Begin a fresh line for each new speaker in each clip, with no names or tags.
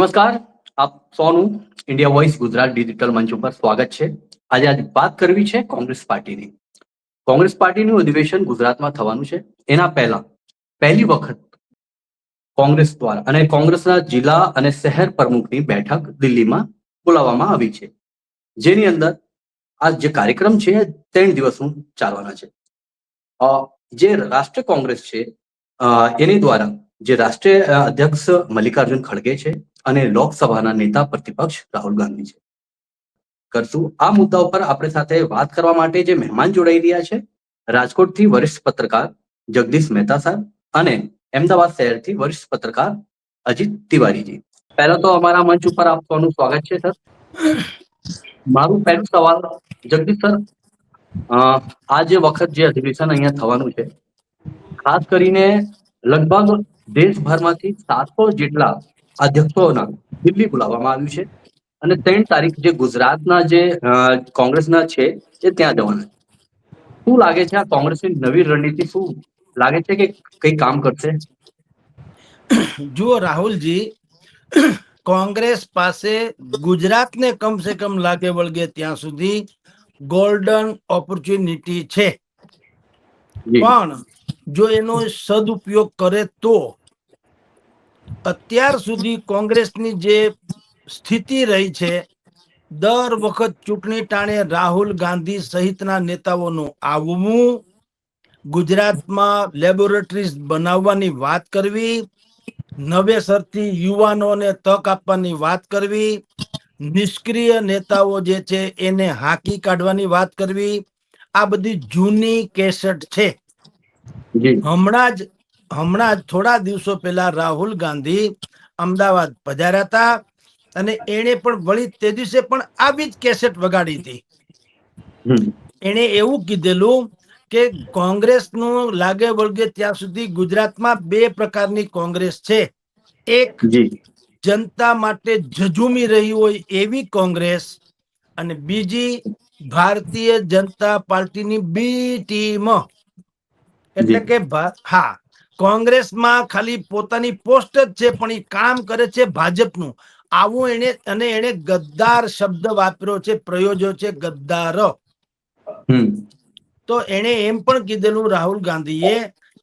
નમસ્કાર, આપ સૌનું ઇન્ડિયા વોઇસ ગુજરાત ડિજિટલ મંચ ઉપર સ્વાગત છે. આજે આજે વાત કરવી છે કોંગ્રેસ પાર્ટીની. કોંગ્રેસ પાર્ટીનું અધિવેશન ગુજરાતમાં થવાનું છે. એના પહેલા, પહેલી વખત કોંગ્રેસ દ્વારા અને કોંગ્રેસના જિલ્લા અને શહેર પ્રમુખની બેઠક દિલ્હીમાં બોલાવવામાં આવી છે. જેની અંદર આ જે કાર્યક્રમ છે ત્રણ દિવસનું ચાલવાના છે. જે રાષ્ટ્રીય કોંગ્રેસ છે એની દ્વારા જે રાષ્ટ્રીય અધ્યક્ષ મલ્લિકાર્જુન ખડગે છે અને લોકસભાના નેતા પ્રતિપક્ષ રાહુલ ગાંધી છે. કરશું આ મુદ્દા ઉપર આપણે સાથે વાત કરવા માટે જે મહેમાન જોડાઈ રહ્યા છે, રાજકોટથી વરિષ્ઠ પત્રકાર જગદીશ મહેતા સાહેબ અને અમદાવાદ શહેરથી વરિષ્ઠ પત્રકાર અજીત તિવારીજી. પહેલા તો અમારા મંચ ઉપર આપ સૌનું સ્વાગત છે, સર. મારું પહેલું સવાલ, જગદીશ સર આ જે વખત જે અધિવેશન અહીંયા થવાનું છે, ખાસ કરીને લગભગ દેશભરમાંથી સાતસો જેટલા અધ્યક્ષોના દિલ્હી બોલાવવામાં આવ્યું છે. અને ત્રણ તારીખ જે ગુજરાતના જે કોંગ્રેસના છે એ ત્યાં જવાના છે. શું લાગે છે આ કોંગ્રેસની નવી રણનીતિ શું લાગે છે કે કઈ કામ કરશે?
જુઓ રાહુલજી કોંગ્રેસ પાસે ગુજરાતને કમ સે કમ લાગે વળગે ત્યાં સુધી ગોલ્ડન ઓપોર્ચ્યુનિટી છે. પણ જો એનો સદુપયોગ કરે તો અત્યાર સુધી કોંગ્રેસની જે સ્થિતિ રહી છે દર વખત ચૂંટણી ટાણે રાહુલ ગાંધી સહિતના નેતાઓનું આવવું ગુજરાતમાં લેબોરેટરીઝ બનાવવાની વાત કરવી નવેસરથી યુવાનોને તક આપવાની વાત કરવી નિષ્ક્રિય નેતાઓ જે છે એને હાંકી કાઢવાની વાત કરવી આ બધી જૂની કેસેટ છે. હમણાં જ હમણાં થોડા દિવસો પહેલા રાહુલ ગાંધી અમદાવાદ પધાર્યા હતા અને એણે પણ વળી તે દિવસે પણ આવી જ કેસેટ વગાડી હતી. એણે એવું કીધેલું કે કોંગ્રેસનું લાગે વળગે ત્યાં સુધી ગુજરાતમાં બે પ્રકારની કોંગ્રેસ છે. એક જનતા માટે ઝઝુમી રહી હોય એવી કોંગ્રેસ અને બીજી ભારતીય જનતા પાર્ટીની બી ટીમ. એટલે કે હા. કોંગ્રેસમાં ખાલી પોતાની પોસ્ટ જ છે પણ એ કામ કરે છે ભાજપનું. આવું એને અને એને ગદ્દાર શબ્દ વાપર્યો છે પ્રયોજ્યો છે ગદ્દાર. તો એણે એમ પણ કીધેલું રાહુલ ગાંધીએ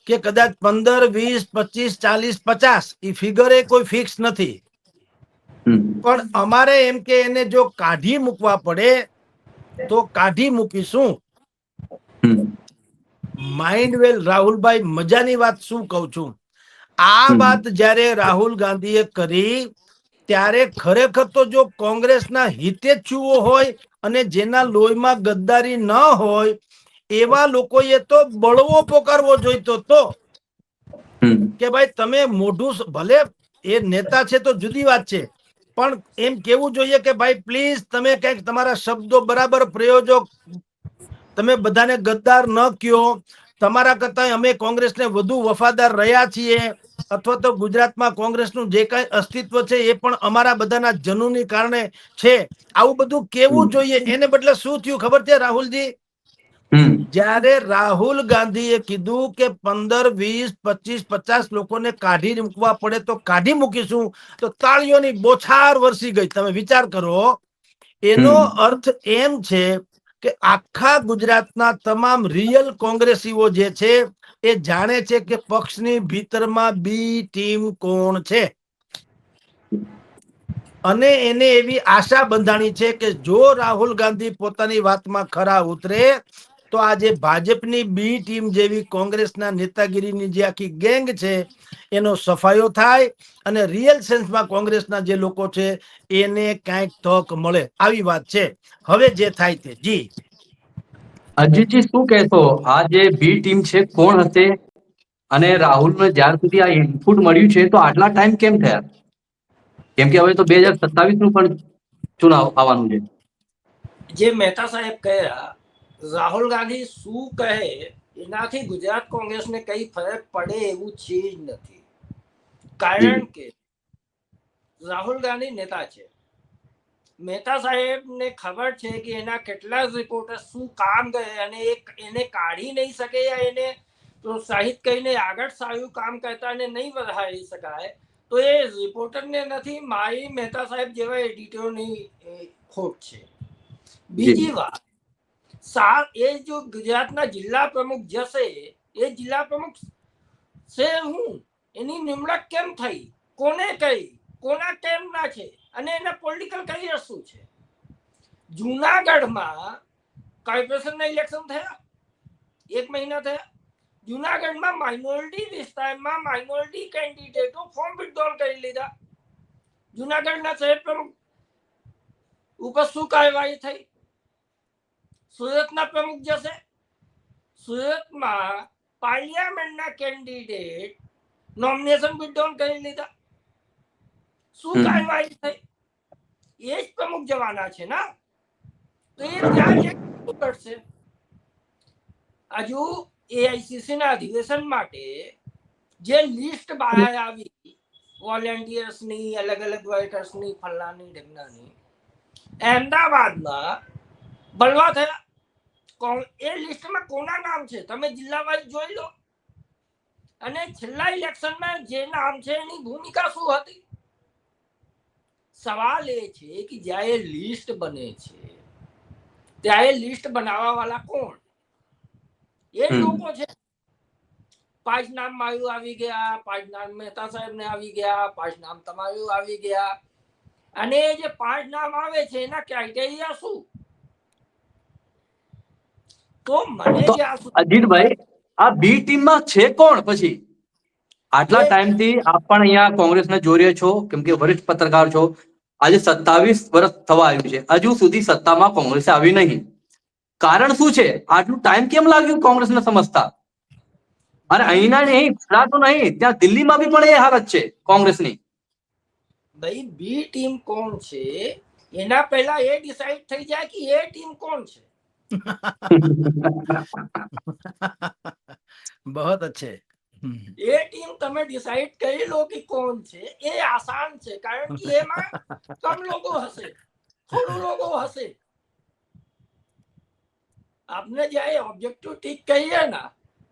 કે કદાચ પંદર વીસ પચીસ ચાલીસ પચાસ એ ફિગર એ કોઈ ફિક્સ નથી. પણ અમારે એમ કે એને જો કાઢી મૂકવા પડે તો કાઢી મૂકીશું. માઇન્ડ વેલ રાહુલભાઈ મજાની વાત શું કહું છું? આ વાત જ્યારે રાહુલ ગાંધીએ કરી ત્યારે ખરેખર તો જો કોંગ્રેસના હિતે છુઓ હોય અને જેના લોહીમાં ગદ્દારી ન હોય એવા લોકોએ તો બળવો પોકારવો જોઈતો તો. કે ભાઈ તમે મોઢું ભલે એ નેતા છે તો જુદી વાત છે પણ એમ કેવું જોઈએ કે ભાઈ પ્લીઝ તમે કંઈક તમારા શબ્દો બરાબર પ્રયોજો તમે બધાને ગદ્દાર ન કયો. તમારા કરતા અમે કોંગ્રેસને વધુ વફાદાર રહ્યા છીએ. અથવા તો ગુજરાતમાં કોંગ્રેસનું જે કાંઈ અસ્તિત્વ છે એ પણ અમારા બધાના જનુની કારણે છે. આવું બધું કેવું જોઈએ? એને બદલે શું થયું? ખબર છે રાહુલજી? જ્યારે રાહુલ ગાંધીએ કીધું કે પંદર વીસ પચીસ પચાસ લોકોને કાઢી મૂકવા પડે તો કાઢી મૂકીશું તો તાળીઓની બોછાર વરસી ગઈ. તમે વિચાર કરો. એનો અર્થ એમ છે કે આખા ગુજરાતના તમામ રિયલ કોંગ્રેસીઓ જે છે, એ જાણે છે કે પક્ષની ભીતરમાં બી ટીમ કોણ છે? અને એને એવી આશા બંધાણી છે કે જો રાહુલ ગાંધી પોતાની વાતમાં ખરા ઉતરે તો આજે ભાજપની બી ટીમ જેવી કોંગ્રેસના નેતાગીરીની જે આખી ગેંગ છે એનો સફાયો થાય અને રિયલ સેન્સમાં કોંગ્રેસના જે લોકો છે એને કાંઈક તક મળે. આવી વાત છે. હવે જે થાય તે. જી.
અજીતજી શું કહેશો? આ જે બી ટીમ છે કોણ હશે? અને રાહુલને જ્યાર સુધી આ ઇનપુટ મળ્યું છે તો આટલા ટાઈમ કેમ થયા? કેમ કે હવે તો બે હજાર સત્તાવીસનું પણ ચુનાવ આવવાનું છે.
જે મહેતા સાહેબ કહ્યા રાહુલ ગાંધી શું કહે? એનાથી ગુજરાત કોંગ્રેસને કઈ ફરક પડે એવું છે જ નથી. કારણ કે રાહુલ ગાંધી નેતા છે. મહેતા સાહેબને ખબર છે કે એના કેટલા રિપોર્ટર શું કામ કરે અને એને કાઢી નહીં શકે યા એને પ્રોત્સાહિત કરીને આગળ સારું કામ કરતા ને નહીં વધારી શકાય તો એ રિપોર્ટરને નથી મારી મહેતા સાહેબ જેવા એડિટરોની ખોટ છે. બીજી વાત સા, એ જો ગુજરાતના જિલ્લા પ્રમુખ જશે, એ જિલ્લા પ્રમુખ છે હું? એની નિમણૂક કેમ થઈ? કોને કહી? કોના કેમ ના છે? અને એના પોલિટિકલ કરિયર શું છે? જુનાગઢમાં કોર્પોરેશનના ઇલેક્શન થયા. એક મહિના થયા. જુનાગઢમાં માઇનોરિટી વિસ્તારમાં માઇનોરિટી કેન્ડિડેટો ફોર્મ વિથડ્રોલ કરી લીધા. જુનાગઢના શહેર પ્રમુખ ઉપર શું કાર્યવાહી થઈ? સુરતના પ્રમુખ જશે. સુરતમાં પાર્લિયામેન્ટના કેન્ડિડેટ નોમિનેશન વિથડ્રોલ કરી લીધા. શું કાર્યવાહી થઈ? એ જ પ્રમુખ જવાના છે ના? તો એ ત્યાં કરશે? હજુ એઆઈસીસી ના અધિવેશન માટે જે લિસ્ટ બહાર આવી વોલેન્ટિયર્સની અલગ અલગ વર્કર્સની ફલાની ઢગલાની અહેમદાબાદમાં બળવા થયા. એ લિસ્ટમાં કોના નામ છે? તમે જિલ્લા વાઇઝ જોઈ લો. અને છેલ્લા ઇલેક્શનમાં જે નામ છે એની ભૂમિકા શું હતી? સવાલ એ છે કે જ્યારે લિસ્ટ બને છે ત્યારે લિસ્ટ બનાવવા વાળા કોણ? એ લોકો છે. પાંચ નામ મારું આવી ગયા પાંચ નામ મહેતા સાહેબ ને આવી ગયા પાંચ નામ તમારું આવી ગયા. અને જે પાંચ નામ આવે છે એના ક્રાઇટેરિયા શું? તો મને
તો
આ
અજીતભાઈ આ બી ટીમમાં છે કોણ પછી? આટલા ટાઈમથી આપ પણ અહીંયા કોંગ્રેસને જોડે છો કેમ કે વરિષ્ઠ પત્રકાર છો. આજે સત્તાવીસ વર્ષ થવા આવ્યું છે. હજુ સુધી સત્તામાં કોંગ્રેસ આવી નહીં. કારણ શું છે? આટલું ટાઈમ કેમ લાગ્યું કોંગ્રેસને સમજતા? અને અહીંના નહીં ગુજરાતનું નહીં ત્યાં દિલ્હીમાં બી પણ એ હાલત છે કોંગ્રેસની.
ભાઈ બી ટીમ કોણ છે? એના પહેલા એ ડિસાઈડ થઈ જાય કે એ ટીમ કોણ છે?
बहुत अच्छे हम्म,
એ ટીમ તમે ડિસાઈડ કરી લો કે કોણ છે એ આસાન છે કારણ કે એમાં કમ લોકો હશે થોડું લોકો હશે આપને જ્યારે ઓબ્જેક્ટિવ ટીક કહીએ ને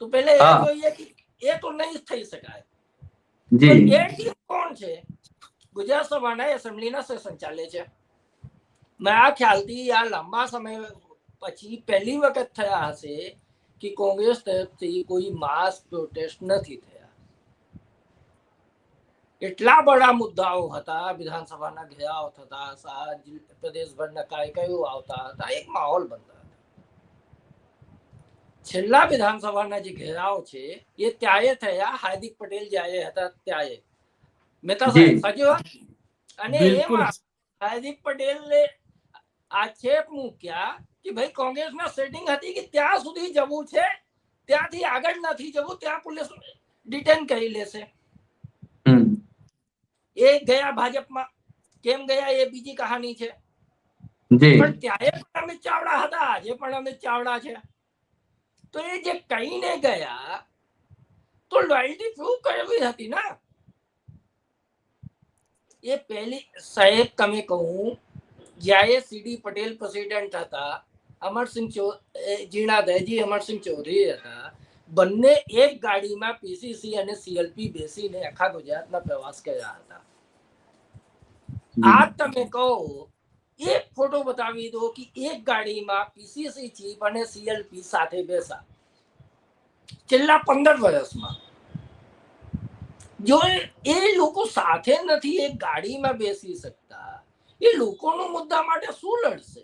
તો પહેલે એ
હા.
જોઈએ કે એ તો નહીં થઈ શકાય
જી
પણ એ ટીમ કોણ છે ગુજરાત સભાના એસેમ્બલીના સેશન ચાલે છે મારા ખ્યાલથી આ લાંબા સમય પછી પહેલી વખત થયા હશે કે કોંગ્રેસ તરફથી કોઈ માસ પ્રોટેસ્ટ નથી થયા. એટલા બડા મુદ્દાઓ હતા વિધાનસભાના ઘેરાવ થતા હતા પ્રદેશભરના કાર્યકરો આવતા હતા એક માહોલ બનતા છેલ્લા વિધાનસભાના જે ઘેરાવ છે એ ત્યારે થયા હાર્દિક પટેલ જ્યારે હતા ત્યારે. મહેતા સાહેબ સાચી વાત? અને એમાં હાર્દિક પટેલે આક્ષેપ મૂક્યા કે ભાઈ કોંગ્રેસમાં સેટિંગ હતી કે ત્યાં સુધી જવું છે? ત્યાંથી આગળ નથી જવું ત્યાં પોલીસ ડિટેન કરી લેશે. એ ગયા ભાજપમાં. કેમ ગયા એ બીજી કહાની છે. પણ ત્યારે પણ અમે ચાવડા હતા આજે પણ અમે ચાવડા છે. તો એ જે કહીને ગયા તો લોયલ્ટી પ્રૂવ કરવી હતી ના? એ પહેલી સાહેબ તમે કહું જ્યારે સીડી પટેલ પ્રેસિડેન્ટ હતા અમરસિંહ જીણાદયજી અમરસિંહ ચૌધરી હતા. બંને એક ગાડીમાં પીસીસી અને સીએલપી બેસીને આખા ગુજરાતના પ્રવાસ કર્યા હતા. આ તમે કહો એક ફોટો બતાવી દો કે એક ગાડીમાં પીસીસી ચીફ અને સીએલપી સાથે બેસા. છેલ્લા પંદર વર્ષમાં. જો એ લોકો સાથે નથી એક ગાડીમાં બેસી શકતા એ લોકોનો મુદ્દા માટે શું લડશે?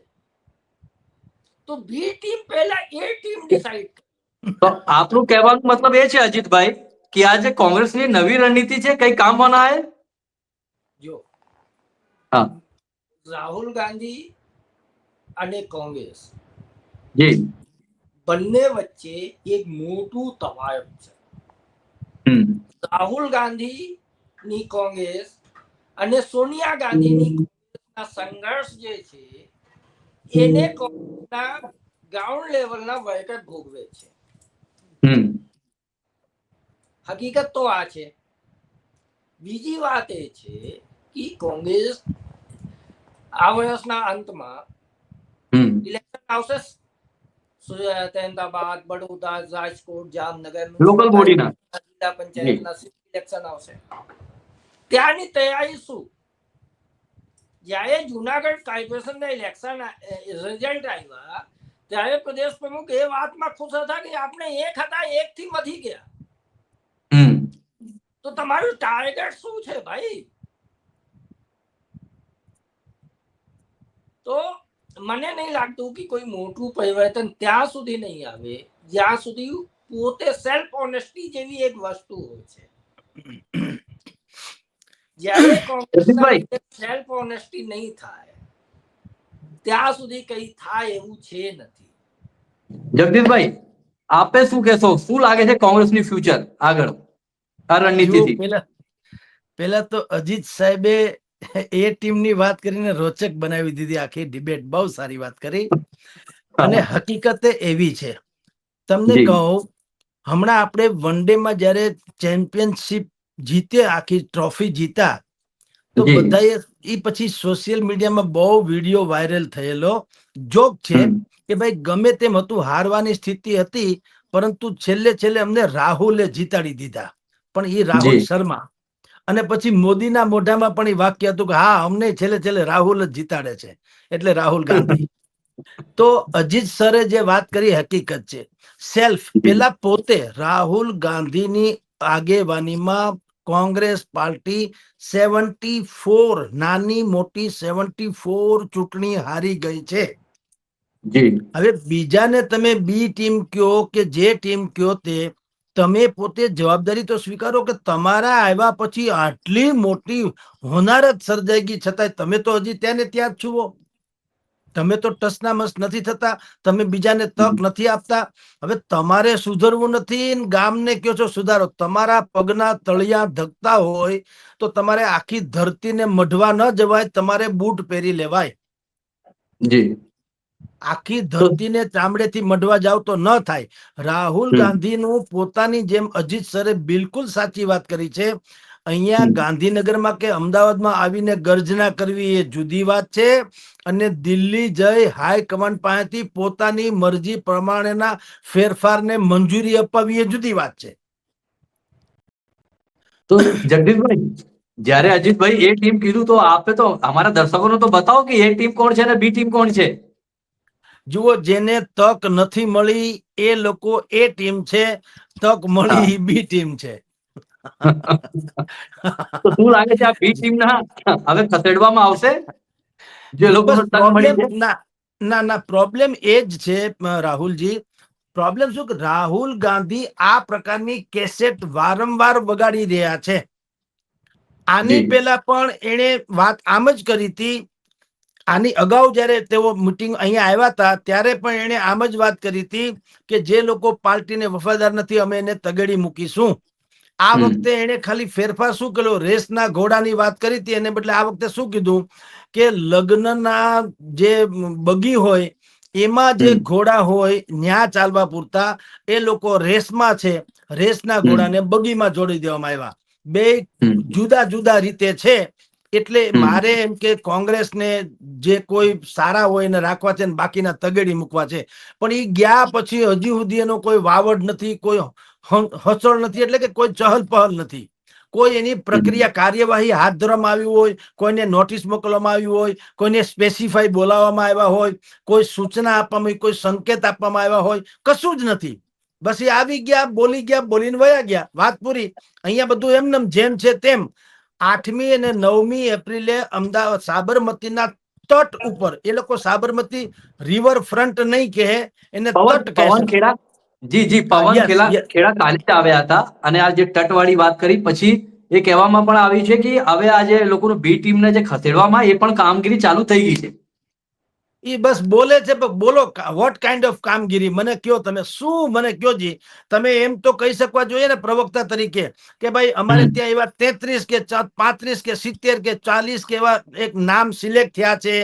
તો બી ટીમ પહેલા એ ટીમ ડિસાઈડ
તો આપનું કહેવાનું મતલબ એ છે અજીતભાઈ કે આ જે કોંગ્રેસની નવી રણનીતિ છે કઈ કામ બનાય
જો.
હા.
રાહુલ ગાંધી અને કોંગ્રેસ.
જી.
બંને વચ્ચે એક મોટું તવાયફ છે. રાહુલ ગાંધી ની કોંગ્રેસ અને સોનિયા ગાંધીની કોંગ્રેસના સંઘર્ષ જે છે એને કોંગ્રેસના ગ્રાઉન્ડ લેવલના વર્કર ભોગવે છે. હકીકત તો આ છે. બીજી વાત એ છે કે કોંગ્રેસ આ વર્ષના અંતમાં ઇલેક્શન આવશે. અહેમદાબાદ બડોદરા રાજકોટ જામનગર
લોકલ બોડીના
જિલ્લા પંચાયતના ઇલેક્શન આવશે. ત્યાંની તૈયારી શું? જ્યારે જુનાગઢ કોર્પોરેશનના ઇલેક્શન રિઝલ્ટ આવ્યા ત્યારે પ્રદેશ પ્રમુખ એ વાતમાં ખુશ હતા કે આપણે એક હતા એક થી વધી ગયા. તો તમારું ટાર્ગેટ શું છે ભાઈ? તો મને નહીં લાગતું કે કોઈ મોટું પરિવર્તન ત્યાં સુધી નહીં આવે. જ્યાં સુધી પોતે સેલ્ફ ઓનેસ્ટી જેવી એક વસ્તુ હોય છે. જ્યારે સેલ્ફ ઓનેસ્ટી નહીં થાય ત્યાં સુધી કઈ થાય એવું છે નથી.
જગદીશભાઈ આપે શું કહેશો? શું લાગે છે કોંગ્રેસની ફ્યુચર આગળ? આ રણનીતિથી.
પેલા પેલા તો અજીત સાહેબે એ ટીમની વાત કરીને રોચક બનાવી દીધી આખી ડિબેટ બહુ સારી વાત કરી. અને હકીકતે એવી છે. તમને. કહું હમણાં આપણે વન ડે માં જ્યારે ચેમ્પિયનશિપ જીતે આખી ટ્રોફી જીતા. તો બધાએ એ પછી સોશિયલ મીડિયામાં બહુ વીડિયો વાયરલ થયેલો. જોક છે કે ભાઈ ગમે તેમ હતું હારવાની સ્થિતિ હતી પરંતુ છેલ્લે છેલ્લે અમને રાહુલે જીતાડી દીધા. પણ એ રાહુલ શર્મા. અને પછી મોદીના મોઢામાં પણ એ વાક્ય હતું કે હા અમને છેલ્લે છેલ્લે રાહુલ જ જીતાડે છે. એટલે રાહુલ ગાંધી. તો અજીત સરે જે વાત કરી હકીકત છે. સેલ્ફ પેલા પોતે રાહુલ ગાંધીની આગેવાનીમાં કોંગ્રેસ પાર્ટી સેવન્ટી ફોર નાની મોટી સેવન્ટી ફોર ચૂંટણી હારી ગઈ છે. હવે બીજાને તમે બી ટીમ કયો કે જે ટીમ કયો તે તમે પોતે જવાબદારી તો સ્વીકારો કે તમારા આવ્યા પછી આટલી મોટી હોનારત સર્જાઈ ગઈ છતાંય તમે તો હજી ત્યાં ને ત્યાં જ છુઓ તમે તો ટસનામસ નથી થતા તમે બીજાને તક નથી આપતા. હવે તમારે સુધરવું નથી ને ગામને કયો છો સુધારો. તમારા પગના તળિયા ધકતા હોય તો તમારે આખી ધરતીને મઢવા ન જવાય તમારે બૂટ પહેરી લેવાય.
જી.
આખી ધરતીને ચામડેથી મઢવા જાવ તો ન થાય. રાહુલ. ગાંધીનું પોતાની જેમ અજીત સરે બિલકુલ સાચી વાત કરી છે. અહીંયા ગાંધીનગરમાં કે અમદાવાદમાં આવીને ગર્જના કરવી એ જુદી વાત છે. અને દિલ્હી જઈ હાઈકમાન્ડ પાસેથી પોતાની મરજી પ્રમાણેના ફેરફારને મંજૂરી અપાવી એ જુદી વાત છે.
તો જગદીશભાઈ જ્યારે અજીતભાઈ એ ટીમ કીધું તો આપે તો અમારા દર્શકોને તો બતાવો કે એ ટીમ કોણ છે અને બી ટીમ કોણ છે?
જુઓ જેને તક નથી મળી એ લોકો એ ટીમ છે તક મળી બી ટીમ છે.
તો શું લાગે છે આ બી ટીમ ના હવે ખસેડવામાં આવશે? જે
પ્રોબ્લેમ ના ના ના પ્રોબ્લેમ એ જ છે રાહુલજી. પ્રોબ્લેમ શું કે રાહુલ ગાંધી આ પ્રકારની કેસેટ વારંવાર વગાડી રહ્યા છે. આની. પહેલા પણ એણે વાત આમ જ કરી હતી. આની અગાઉ જ્યારે તેઓ મીટિંગ અહીંયા આવ્યા હતા ત્યારે પણ એણે આમ જ વાત કરી હતી કે જે લોકો પાર્ટીને વફાદાર નથી અમે એને તગેડી મૂકીશું. આ વખતે એને ખાલી ફેરફાર શું કર્યો? રેસના ઘોડાની વાત કરી હતી એને બદલે આ વખતે શું કીધું? કે લગ્નના જે બગી હોય એમાં જે ઘોડા હોય ન્યા ચાલવા પૂરતા એ લોકો રેસમાં છે. રેસના ઘોડાને બગીમાં જોડી દેવામાં આવ્યા. બે જુદા જુદા રીતે છે. એટલે મારે એમ કે કોંગ્રેસને જે કોઈ સારા હોય એને રાખવા છે ને બાકીના તગેડી મૂકવા છે. પણ એ ગયા પછી હજી સુધી એનો કોઈ વાવડ નથી કોઈ હચળ નથી એટલે કે કોઈ ચહલ પહલ નથી. કોઈ એની પ્રક્રિયા કાર્યવાહી હાથ ધરવામાં આવી હોય કોઈને નોટિસ મોકલવામાં આવી હોય કોઈને સ્પેસિફાઈ બોલાવવામાં આવ્યા હોય કોઈ સૂચના આપવામાં કોઈ સંકેત આપવામાં આવ્યા હોય કશું જ નથી. બસ એ આવી ગયા બોલી ગયા બોલીને વયા ગયા. વાત પૂરી. અહીંયા બધું એમને જેમ છે તેમ. આઠમી અને નવમી એપ્રિલે અમદાવાદ સાબરમતીના તટ ઉપર એ લોકો સાબરમતી રિવર ફ્રન્ટ નહીં કહે એને તટ કહે
જી જી પવન
ખેલા
ખેડા કાલે જ આવ્યા હતા અને આ જે તટવાળી વાત કરી પછી એ કહેવામાં પણ આવ્યું છે કે હવે આ જે લોકોનું બી ટીમને જે ખસેડવામાં એ પણ કામગીરી ચાલુ થઈ ગઈ છે.
એ બસ બોલે છે પણ બોલો વોટ કાઇન્ડ ઓફ કામગીરી? મને કયો તમે શું મને કયો જી? તમે એમ તો કહી શકવા જોઈએ ને પ્રવક્તા તરીકે કે ભાઈ અમારે ત્યાં એવા તેત્રીસ કે પાંત્રીસ કે સિત્તેર કે ચાલીસ કે એવા એક નામ સિલેક્ટ થયા છે.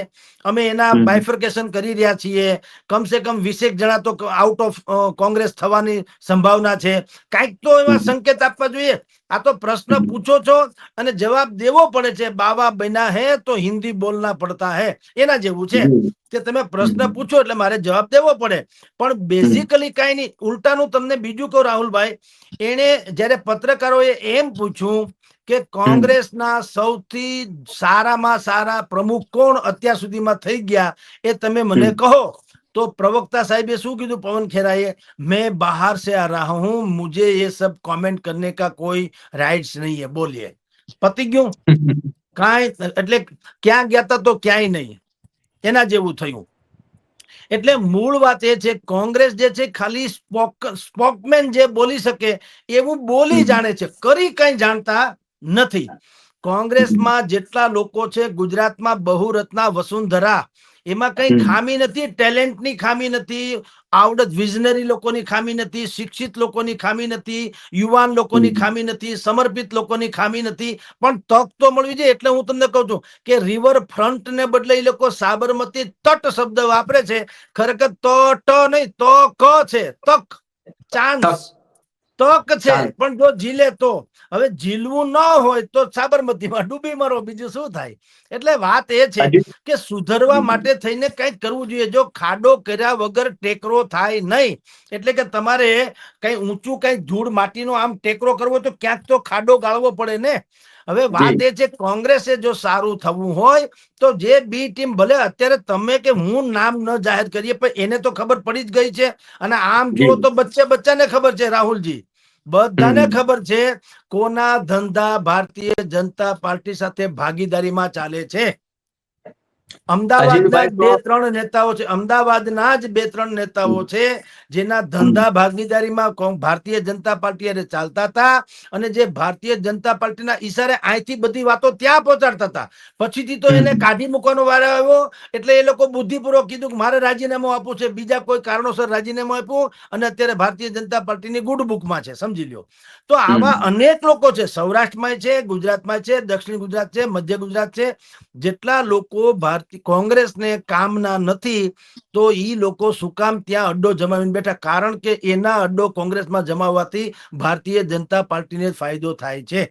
અમે એના. બાયફર્કેશન કરી રહ્યા છીએ. કમસે કમ વીસેક જણા તો આઉટ ઓફ કોંગ્રેસ થવાની સંભાવના છે. કાંઈક તો એવા સંકેત આપવા જોઈએ. આ તો પ્રશ્ન પૂછો છો અને જવાબ દેવો પડે છે. બાવા બના હે તો હિન્દી બોલના પડતા હે. એના જેવું છે. કે તમે પ્રશ્ન પૂછો એટલે મારે જવાબ દેવો પડે. પણ બેઝિકલી કઈ નહીં. ઉલટાનું તમને બીજું કહું રાહુલભાઈ. એણે જ્યારે પત્રકારોએ એમ પૂછ્યું કે કોંગ્રેસના સૌથી સારામાં સારા પ્રમુખ કોણ અત્યાર સુધીમાં થઈ ગયા એ તમે મને
હમ.
કહો તો પ્રવક્તા સાહેબે શું કીધું પવન ખેરાએ मैं बाहर से आ रहा हूं मुझे ये सब कमेंट करने का कोई राइट्स नहीं है बोलिए પતી ગયું કાંઈ એટલે ક્યાં ગયા તા તો ક્યાંય નહીં એના જેવું થયું એટલે મૂળ વાત એ છે કોંગ્રેસ જે છે ખાલી સ્પોક સ્પોકમેન જે બોલી શકે એવું બોલી
હમ.
જાણે છે કરી કઈ જાણતા નથી. કોંગ્રેસમાં જેટલા લોકો છે ગુજરાતમાં બહુરત્ના વસુંધરા એમાં કઈ ખામી નથી ટેલેન્ટની ખામી નથી આવડત વિઝનરી લોકોની ખામી નથી શિક્ષિત લોકોની ખામી નથી યુવાન લોકોની ખામી નથી સમર્પિત લોકોની ખામી નથી. પણ તક તો મળવી જોઈએ એટલે હું તમને કહું છું કે રિવર ફ્રન્ટ ને બદલે એ લોકો સાબરમતી તટ શબ્દ વાપરે છે. ખરેખર તો ટ નહીં તો ક છે તક. ચાન્સ. તક છે પણ જો ઝીલે તો. હવે ઝીલવું ન હોય તો સાબરમતીમાં ડૂબી મરો બીજું શું થાય? એટલે વાત એ છે કે સુધરવા માટે થઈને કંઈક કરવું જોઈએ. જો ખાડો કર્યા વગર ટેકરો થાય નહીં એટલે કે તમારે કઈ ઊંચું કઈ ધૂળ માટીનો આમ ટેકરો કરવો તો ક્યાંક તો ખાડો ગાળવો પડે ને. હવે વાત એ છે કોંગ્રેસે જો સારું થવું હોય તો જે બી ટીમ ભલે અત્યારે તમે કે હું નામ ન જાહેર કરીએ પણ એને તો ખબર પડી જ ગઈ છે. અને આમ જુઓ તો બચ્ચે બચ્ચાને ખબર છે રાહુલજી. બધાને ખબર છે કોના ધંધા ભારતીય જનતા પાર્ટી સાથે ભાગીદારીમાં ચાલે છે? અમદાવાદના બે ત્રણ નેતાઓ છે. અમદાવાદના જ બે ત્રણ નેતાઓ છે જેના ધંધા ભાગીદારીમાં ભારતીય જનતા પાર્ટી ચાલતા હતા અને જે ભારતીય જનતા પાર્ટીના ઈશારે અહીંથી બધી વાતો ત્યાં પહોંચાડતા હતા. પછીથી તો એને કાઢી મૂકવાનો વારો આવ્યો એટલે એ લોકો બુદ્ધિપૂર્વક કીધું કે મારે રાજીનામું આપવું છે બીજા કોઈ કારણોસર રાજીનામું આપ્યું અને અત્યારે ભારતીય જનતા પાર્ટીની ગુડ બુકમાં છે સમજી લ્યો. તો આવા અનેક લોકો છે સૌરાષ્ટ્રમાં છે ગુજરાતમાં છે દક્ષિણ ગુજરાત છે મધ્ય ગુજરાત છે જેટલા લોકો ભારતીય કોંગ્રેસને કામના નથી તો ઈ લોકો શું કામ ત્યાં અડ્ડો જમાવીને બેઠા? કારણ કે એના અડ્ડો કોંગ્રેસમાં જમાવવાથી ભારતીય જનતા પાર્ટીને ફાયદો થાય છે.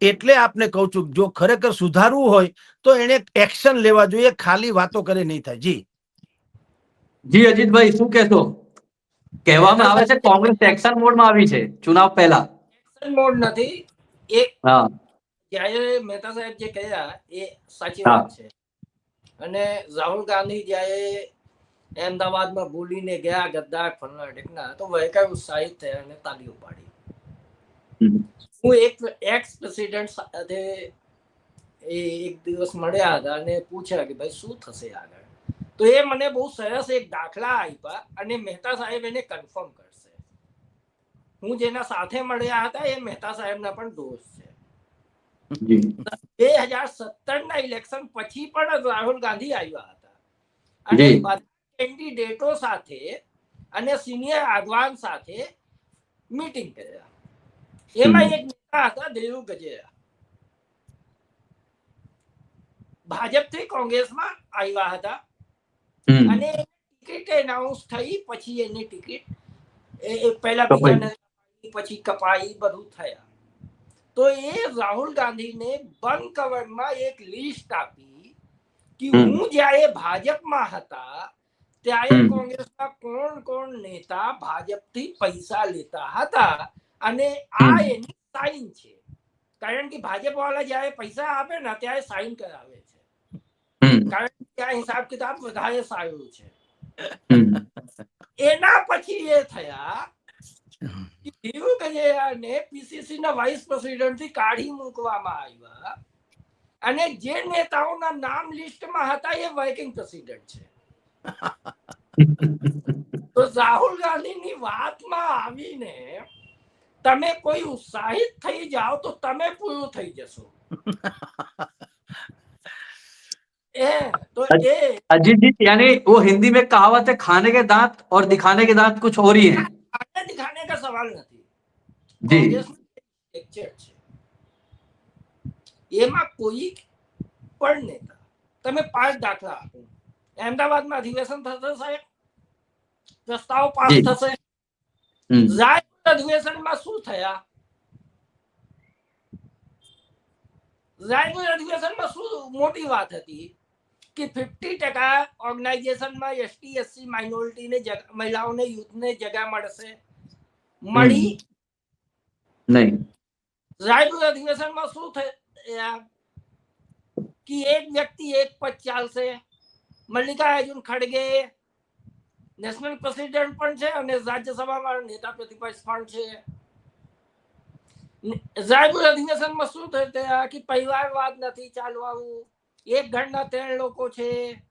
એટલે આપને કહું છું જો ખરેખર સુધારવું હોય તો એને એક્શન લેવા જોઈએ ખાલી વાતો કરે નહીં થાય. જી.
જી અજીતભાઈ શું કહેશો? કહેવામાં આવે છે કોંગ્રેસ એક્શન મોડમાં આવી છે ચુનાવ પહેલા.
મોડ નથી. એક
હા.
જ્યારે મહેતા સાહેબ જે કહ્યા એ સાચી વાત છે. અને રાહુલ ગાંધી જ્યારે અમદાવાદમાં બોલીને ગયા ગદ્દાર ફલના ઢીકના તો વહેકા ઉત્સાહિત થયા અને તાલી
ઉપાડી.
હું એક એક્સ પ્રેસિડેન્ટ સાથે એ એક દિવસ મળ્યા હતા અને પૂછ્યા કે ભાઈ શું થશે આગળ? તો એ મને બહુ સરસ એક દાખલા આપ્યા અને મહેતા સાહેબ એને કન્ફર્મ કરશે. હું જેના સાથે મળ્યા હતા એ મહેતા સાહેબના પણ દોસ્ત છે. બે હજાર સત્તર ના ઇલેક્શન પછી પણ રાહુલ ગાંધી આવ્યા હતા. અને કેન્ડિડેટો સાથે અને સિનિયર આગવાન સાથે મીટિંગ કર્યા. એમાં એક નેતા હતા દેવ ગજેરા. ભાજપથી કોંગ્રેસમાં આવ્યા હતા. અને ટિકિટ એનાઉન્સ થઈ પછી એની ટિકિટ એ પહેલા. બીજાને પછી કપાઈ બધું થયા. તો એ રાહુલ ગાંધીને બન કવરમાં એક લિસ્ટ આપી કે હું જ્યારે ભાજપમાં હતા ત્યારે કોંગ્રેસના કોણ કોણ નેતા ભાજપથી પૈસા લેતા હતા અને આ એની સાઇન છે. કારણ કે ભાજપ વાળા જ્યારે પૈસા આપે ને ત્યારે સાઇન કરાવે છે. કારણ કે ત્યાં હિસાબ કિતાબ વધારે સારું છે. એના પછી એ થયા કે દેવ ગજેરાને પીસીસી ના વાઇસ પ્રેસિડેન્ટ થી કાઢી મૂકવામાં આવ્યા અને જે નેતાઓના નામ લિસ્ટમાં હતા એ વર્કિંગ પ્રેસિડેન્ટ છે તો રાહુલ ગાંધીની વાતમાં આવીને તમે કોઈ ઉત્સાહિત થઈ જાઓ તો તમે પૂરું થઈ જશો એ તો એ
अजीत जी यानी वो हिंदी में कहावत है खाने के दांत और दिखाने के दांत कुछ और ही है
નથી.
જી.
કોંગ્રેસનું structure છે એમાં કોઈ પણ નેતા તમે પાંચ દાખલા આપો. અહેમદાબાદમાં અધિવેશન થશે સાહેબ? પ્રસ્તાવ પાસ. થશે. રાયપુર અધિવેશનમાં શું થયા? રાયપુર અધિવેશનમાં શું મોટી વાત હતી કે ફિફ્ટી ટકા ઓર્ગેનાઇઝેશનમાં એસટી એસસી માઇનોરિટીને મહિલાઓને યુથને જગા મળશે? મળી?
નહીં.
રાયપુર અધિવેશનમાં શું થયા? કે એક વ્યક્તિ એક પદ ચાલશે. મલ્લિકાર્જુન ખડગે નેશનલ પ્રેસિડેન્ટ પણ છે અને રાજ્યસભામાં નેતા પ્રતિપક્ષ પણ છે. રાયપુર અધિવેશનમાં શું થયું? કે પરિવારવાદ નથી ચાલવાનું. એક ઘરના ત્રણ લોકો છે.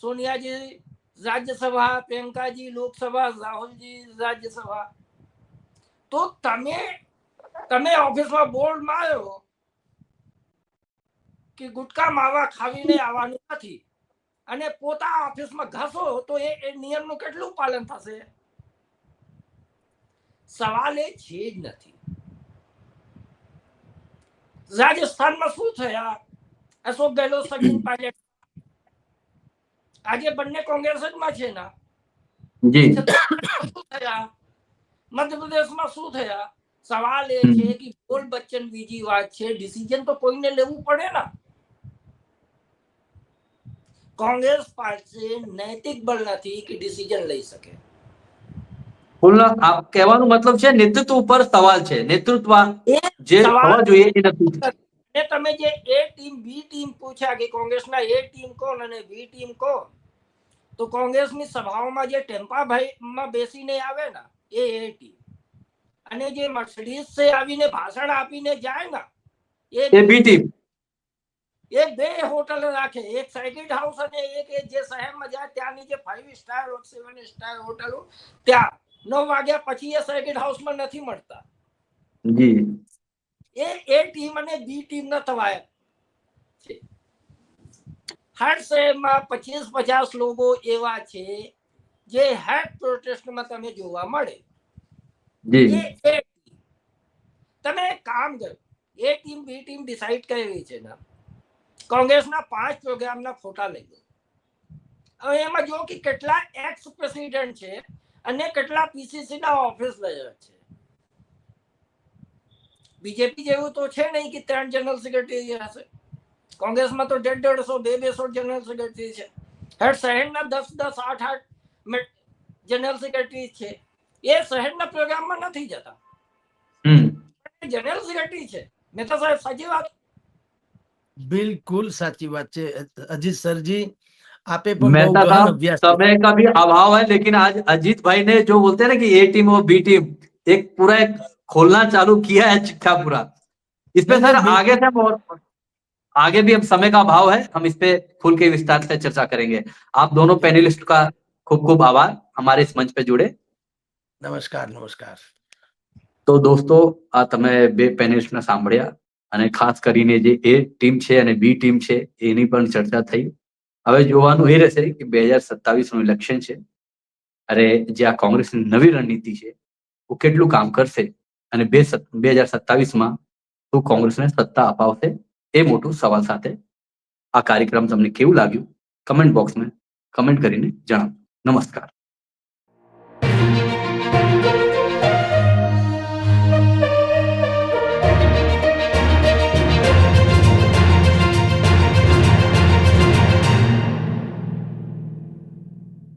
સોનિયાજી રાજ્યસભા પ્રિયંકાજી લોકસભા રાહુલજી રાજ્યસભા. તો તમે તમે ઓફિસમાં બોર્ડ માર્યો કે ગુટકા માવા ખાવીને આવવાનું નથી. અને પોતા ઓફિસમાં ઘસો તો એ એ નિયમનું કેટલું પાલન થશે? સવાલ એ છે જ નથી. રાજસ્થાનમાં શું થયા? અશોક ગેહલોત સચિન પાયલટ. આજે બંને કોંગ્રેસ જ માં છે ના?
જી.
શું થયા? મધ્યપ્રદેશમાં શું થયા? સવાલ એ છે કે બોલ બચ્ચન બીજી વાત છે ડિસિઝન તો કોઈને લેવું પડે ને? કોંગ્રેસ પાસે નૈતિક બળ નથી કે ડિસિઝન લઈ શકે.
કહેવાનો મતલબ છે નેતૃત્વ ઉપર સવાલ છે. નેતૃત્વ જે થવા જોઈએ એ નથી.
તમે જે એ ટીમ બી ટીમ પૂછ્યા કે કોંગ્રેસના એ ટીમ કોણ અને બી ટીમ કોણ? તો કોંગ્રેસની સભાઓમાં જે ટેમ્પા ટેમ્પાભાઈમાં બેસીને આવે ને એ એ અને જે મર્સિડીઝ સે આવીને ભાષણ આપીને જાય ને
એ બીટી
એ બે હોટલ રાખે એક સર્કિટ હાઉસ અને એક જે શહેરમાં જાય ત્યાંની જે ફાઈવ સ્ટાર સેવન સ્ટાર હોટલો ત્યાં નવ વાગ્યા પછી એ સર્કિટ હાઉસમાં નથી મળતા.
જી.
એ એ ટીમ અને બી ટીમ ના થવાય. છે હર શહેરમાં પચીસ પચાસ લોકો એવા છે જે હેડ પ્રોટેસ્ટમાં તમે જોવા મળે. તમે કામ કરો A team B team decide કરવી છે ના કોંગ્રેસના પાંચ પ્રોગ્રામના ફોટા લઈ લો. હવે એમાં જો કે કેટલા એક્સ પ્રેસિડેન્ટ છે અને કેટલા પીસીસી ના લેયર છે. બીજેપી જેવું તો છે નહીં કે ત્રણ જનરલ સેક્રેટરી હશે. કોંગ્રેસમાં તો દેઢ દેડસો બે બેસો જનરલ સેક્રેટરી છે. હેડ શહેરના દસ દસ આઠ આઠ જનરલ સેક્રેટરી છે એ શહેરના પ્રોગ્રામમાં નથી જતા
હમ
જનરલ સેક્રેટરી છે મહેતા સાહેબ સાચી વાત
બિલકુલ સાચી વાત છે અજીત સરજી આપે પણ બહુ
मेहता
ગહન
साहब
અભ્યાસ કર્યો.
समय का भी अभाव है लेकिन आज अजीत भाई ने जो बोलते हैं ना कि ए टीम और बी टीम एक पूरा एक खोलना चालू किया है चिट्ठा पूरा इस पे
नहीं,
सर
नहीं,
आगे से हम और आगे भी अब समय का अभाव है हम इस पे खुल के विस्तार से चर्चा करेंगे आप दोनों पैनलिस्ट का खूब खूब आभार हमारे इस मंच पे जुड़े
નમસ્કાર નમસ્કાર
તો દોસ્તો આ તમે બે પેનલિસ્ટને સાંભળ્યા અને ખાસ કરીને જે એ ટીમ છે અને બી ટીમ છે એની પણ ચર્ચા થઈ હવે જોવાનું એ રહેશે કે બે હજાર સત્તાવીસ નું ઇલેક્શન છે અરે જે આ કોંગ્રેસની નવી રણનીતિ છે वो કેટલું કામ કરશે અને બે બે હજાર સત્તાવીસમાં શું કોંગ્રેસને સત્તા અપાવશે એ મોટું સવાલ સાથે આ કાર્યક્રમ તમને કેવું લાગ્યું કમેન્ટ બોક્સમાં કમેન્ટ કરીને જણાવો નમસ્કાર